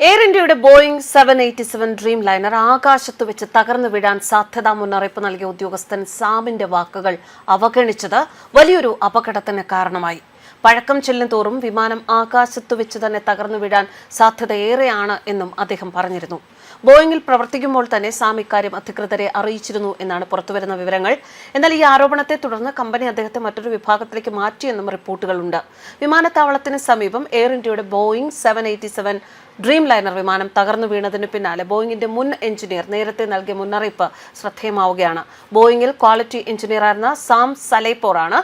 Air ഇന്ത്യയുടെ Boeing seven eighty seven dreamliner ആകാശത്ത് വെച്ച് തകർന്നു വീഴാൻ സാധ്യതാ മുന്നറിയിപ്പ് നൽകിയ ഉദ്യോഗസ്ഥൻ സാമിന്റെ വാക്കുകൾ അവഗണിച്ചത് വലിയൊരു അപകടത്തിന് കാരണമായി. പഴക്കം ചെല്ലും തോറും വിമാനം ആകാശത്ത് വെച്ച് തന്നെ തകർന്നു വീഴാൻ സാധ്യത ഏറെയാണ് എന്നും അദ്ദേഹം പറഞ്ഞിരുന്നു. ബോയിങ്ങിൽ പ്രവർത്തിക്കുമ്പോൾ തന്നെ സാം ഇക്കാര്യം അധികൃതരെ അറിയിച്ചിരുന്നു എന്നാണ് പുറത്തുവരുന്ന വിവരങ്ങൾ. എന്നാൽ ഈ ആരോപണത്തെ തുടർന്ന് കമ്പനി അദ്ദേഹത്തെ മറ്റൊരു വിഭാഗത്തിലേക്ക് മാറ്റിയെന്നും റിപ്പോർട്ടുകളുണ്ട്. വിമാനത്താവളത്തിന് സമീപം എയർ ഇന്ത്യയുടെ Boeing seven eighty seven dreamliner വിമാനം തകർന്നു വീണതിന് പിന്നാലെ ബോയിങ്ങിന്റെ മുൻ എഞ്ചിനീയർ നേരത്തെ നൽകിയ മുന്നറിയിപ്പ് ശ്രദ്ധേയമാവുകയാണ്. ബോയിങ്ങിൽ ക്വാളിറ്റി എഞ്ചിനീയറായിരുന്ന സാം സലേപ്പോറാണ്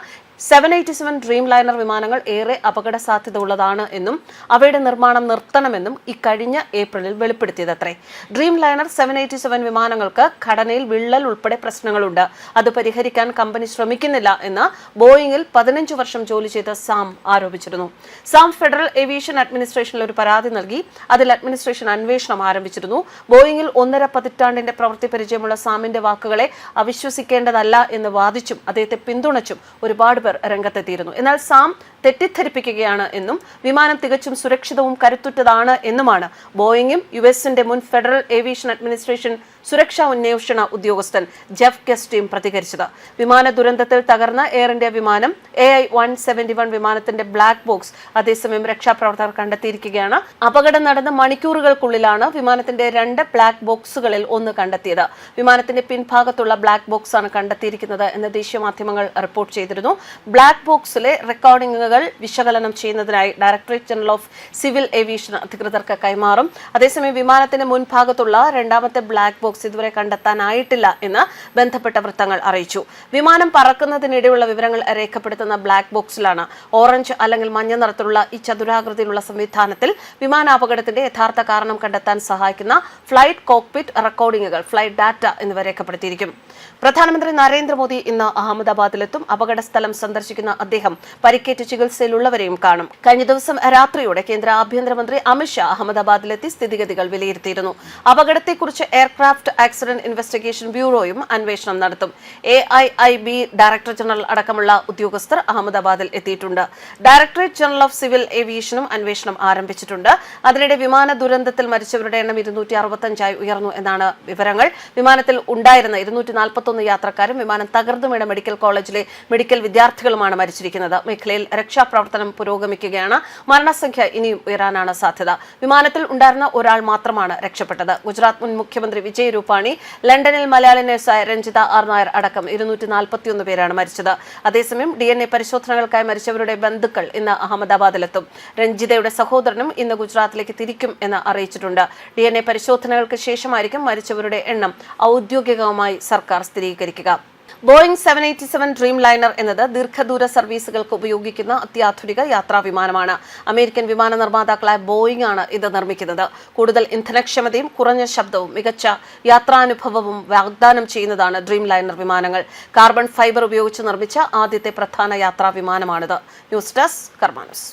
seven eighty seven dream liner വിമാനങ്ങൾ ഏറെ അപകട സാധ്യത ഉള്ളതാണ് എന്നും അവയുടെ നിർമ്മാണം നിർത്തണമെന്നും ഇക്കഴിഞ്ഞ ഏപ്രിലിൽ വെളിപ്പെടുത്തിയതത്രേ. Dreamliner seven eighty seven വിമാനങ്ങൾക്ക് ഘടനയിൽ വിള്ളൽ ഉൾപ്പെടെ പ്രശ്നങ്ങളുണ്ട്. അത് പരിഹരിക്കാൻ കമ്പനി ശ്രമിക്കുന്നില്ല എന്ന് ബോയിങ്ങിൽ പതിനഞ്ച് വർഷം ജോലി ചെയ്ത സാം ആരോപിച്ചിരുന്നു. സാം ഫെഡറൽ ഏവിയേഷൻ അഡ്മിനിസ്ട്രേഷനിൽ ഒരു പരാതി നൽകി. അതിൽ അഡ്മിനിസ്ട്രേഷൻ അന്വേഷണം ആരംഭിച്ചിരുന്നു. ബോയിങ്ങിൽ ഒന്നര പതിറ്റാണ്ടിന്റെ പ്രവൃത്തി പരിചയമുള്ള സാമിന്റെ വാക്കുകളെ അവിശ്വസിക്കേണ്ടതല്ല എന്ന് വാദിച്ചും അദ്ദേഹത്തെ പിന്തുണച്ചും ഒരുപാട് പേർ രംഗത്തെത്തിയിരുന്നു. എന്നാൽ സാം തെറ്റിദ്ധരിപ്പിക്കുകയാണ് എന്നും വിമാനം തികച്ചും സുരക്ഷിതവും കരുത്തുറ്റതാണ് എന്നുമാണ് ബോയിങ്ങും യു എസിന്റെ മുൻ ഫെഡറൽ ഏവിയേഷൻ അഡ്മിനിസ്ട്രേഷൻ സുരക്ഷാ അന്വേഷണ ഉദ്യോഗസ്ഥൻ ജെഫ് കെസ്റ്റിയും പ്രതികരിച്ചത്. വിമാന ദുരന്തത്തിൽ തകർന്ന എയർ ഇന്ത്യ വിമാനം A I one seventy one വിമാനത്തിന്റെ ബ്ലാക്ക് ബോക്സ് അതേസമയം രക്ഷാപ്രവർത്തകർ കണ്ടെത്തിയിരിക്കുകയാണ്. അപകടം നടന്ന മണിക്കൂറുകൾക്കുള്ളിലാണ് വിമാനത്തിന്റെ രണ്ട് ബ്ലാക്ക് ബോക്സുകളിൽ ഒന്ന് കണ്ടെത്തിയത്. വിമാനത്തിന്റെ പിൻഭാഗത്തുള്ള ബ്ലാക്ക് ബോക്സ് ആണ് കണ്ടെത്തിയിരിക്കുന്നത് എന്ന് ദേശീയ മാധ്യമങ്ങൾ റിപ്പോർട്ട് ചെയ്തിരുന്നു. ബ്ലാക്ക് ബോക്സിലെ റെക്കോർഡിംഗുകൾ വിശകലനം ചെയ്യുന്നതിനായി directorate general of civil aviation അധികൃതർക്ക് കൈമാറും. അതേസമയം വിമാനത്തിന്റെ മുൻഭാഗത്തുള്ള രണ്ടാമത്തെ ബ്ലാക്ക് ബോക്സ് ഇതുവരെ കണ്ടെത്താനായിട്ടില്ല എന്ന് ബന്ധപ്പെട്ട വൃത്തങ്ങൾ അറിയിച്ചു. വിമാനം പറക്കുന്നതിനിടെയുള്ള വിവരങ്ങൾ രേഖപ്പെടുത്തുന്ന ബ്ലാക്ക് ബോക്സിലാണ് ഓറഞ്ച് അല്ലെങ്കിൽ മഞ്ഞ നിറത്തിലുള്ള ഈ ചതുരാകൃതിയിലുള്ള സംവിധാനത്തിൽ വിമാനാപകടത്തിന്റെ യഥാർത്ഥ കാരണം കണ്ടെത്താൻ സഹായിക്കുന്ന ഫ്ലൈറ്റ് കോക്പിറ്റ് റെക്കോർഡിംഗുകൾ ഫ്ലൈറ്റ് ഡാറ്റ എന്നിവ രേഖപ്പെടുത്തിയിരിക്കും. പ്രധാനമന്ത്രി നരേന്ദ്രമോദി ഇന്ന് അഹമ്മദാബാദിലെത്തും. അപകട സ്ഥലം സന്ദർശിക്കുന്ന അദ്ദേഹം പരിക്കേറ്റ് ചികിത്സയിലുള്ളവരെയും കാണും. കഴിഞ്ഞ ദിവസം രാത്രിയോടെ കേന്ദ്ര ആഭ്യന്തരമന്ത്രി അമിത്ഷാ അഹമ്മദാബാദിലെത്തി സ്ഥിതിഗതികൾ വിലയിരുത്തിയിരുന്നു. അപകടത്തെക്കുറിച്ച് എയർക്രാഫ്റ്റ് ആക്സിഡന്റ് ഇൻവെസ്റ്റിഗേഷൻ ബ്യൂറോയും അന്വേഷണം നടത്തും. A I I B director general അടക്കമുള്ള ഉദ്യോഗസ്ഥർ അഹമ്മദാബാദിൽ എത്തിയിട്ടുണ്ട്. ഡയറക്ടറേറ്റ് ജനറൽ ഓഫ് സിവിൽ ഏവിയേഷനും അന്വേഷണം ആരംഭിച്ചിട്ടുണ്ട്. അതിനിടെ വിമാന ദുരന്തത്തിൽ മരിച്ചവരുടെ എണ്ണം ഇരുന്നൂറ്റി അറുപത്തഞ്ചായി ഉയർന്നു എന്നാണ് വിവരങ്ങൾ. വിമാനത്തിൽ ഉണ്ടായിരുന്ന ഇരുന്നൂറ്റി നാൽപ്പത്തൊന്ന് യാത്രക്കാരും വിമാനം തകർന്നു വീണ മെഡിക്കൽ കോളേജിലെ മെഡിക്കൽ വിദ്യാർത്ഥികളുമാണ് മരിച്ചിരിക്കുന്നത്. മേഖലയിൽ രക്ഷാപ്രവർത്തനം പുരോഗമിക്കുകയാണ്. മരണസംഖ്യ ഇനിയും ഉയരാനാണ് സാധ്യത. വിമാനത്തിൽ ഉണ്ടായിരുന്ന ഒരാൾ മാത്രമാണ് രക്ഷപ്പെട്ടത്. ഗുജറാത്ത് മുൻ മുഖ്യമന്ത്രി വിജയ് രൂപാണി ലണ്ടനിൽ മലയാളി നഴ്സായ രഞ്ജിത ആർ നായർ അടക്കം ഇരുന്നൂറ്റി നാൽപ്പത്തിയൊന്ന് പേരാണ് മരിച്ചത്. അതേസമയം ഡി എൻ എ പരിശോധനകൾക്കായി മരിച്ചവരുടെ ബന്ധുക്കൾ ഇന്ന് അഹമ്മദാബാദിലെത്തും. രഞ്ജിതയുടെ സഹോദരനും ഇന്ന് ഗുജറാത്തിലേക്ക് തിരിക്കും എന്ന് അറിയിച്ചിട്ടുണ്ട്. ഡി എൻ എ പരിശോധനകൾക്ക് ശേഷമായിരിക്കും മരിച്ചവരുടെ എണ്ണം ഔദ്യോഗികമായി സർക്കാർ സ്ഥിരീകരിക്കുക. Boeing seven eighty seven dreamliner എന്നത് ദീർഘദൂര സർവീസുകൾക്ക് ഉപയോഗിക്കുന്ന അത്യാധുനിക യാത്രാ വിമാനമാണ് അമേരിക്കൻ വിമാന നിർമ്മാതാക്കളായ ബോയിങ് ആണ് ഇത് നിർമ്മിക്കുന്നത്. കൂടുതൽ ഇന്ധനക്ഷമതയും കുറഞ്ഞ ശബ്ദവും മികച്ച യാത്രാനുഭവവും വാഗ്ദാനം ചെയ്യുന്നതാണ് ഡ്രീം ലൈനർ വിമാനങ്ങൾ. കാർബൺ ഫൈബർ ഉപയോഗിച്ച് നിർമ്മിച്ച ആദ്യത്തെ പ്രധാന യാത്രാ വിമാനമാണിത് ന്യൂസ് ഡെസ്ക് കർമാനസ്.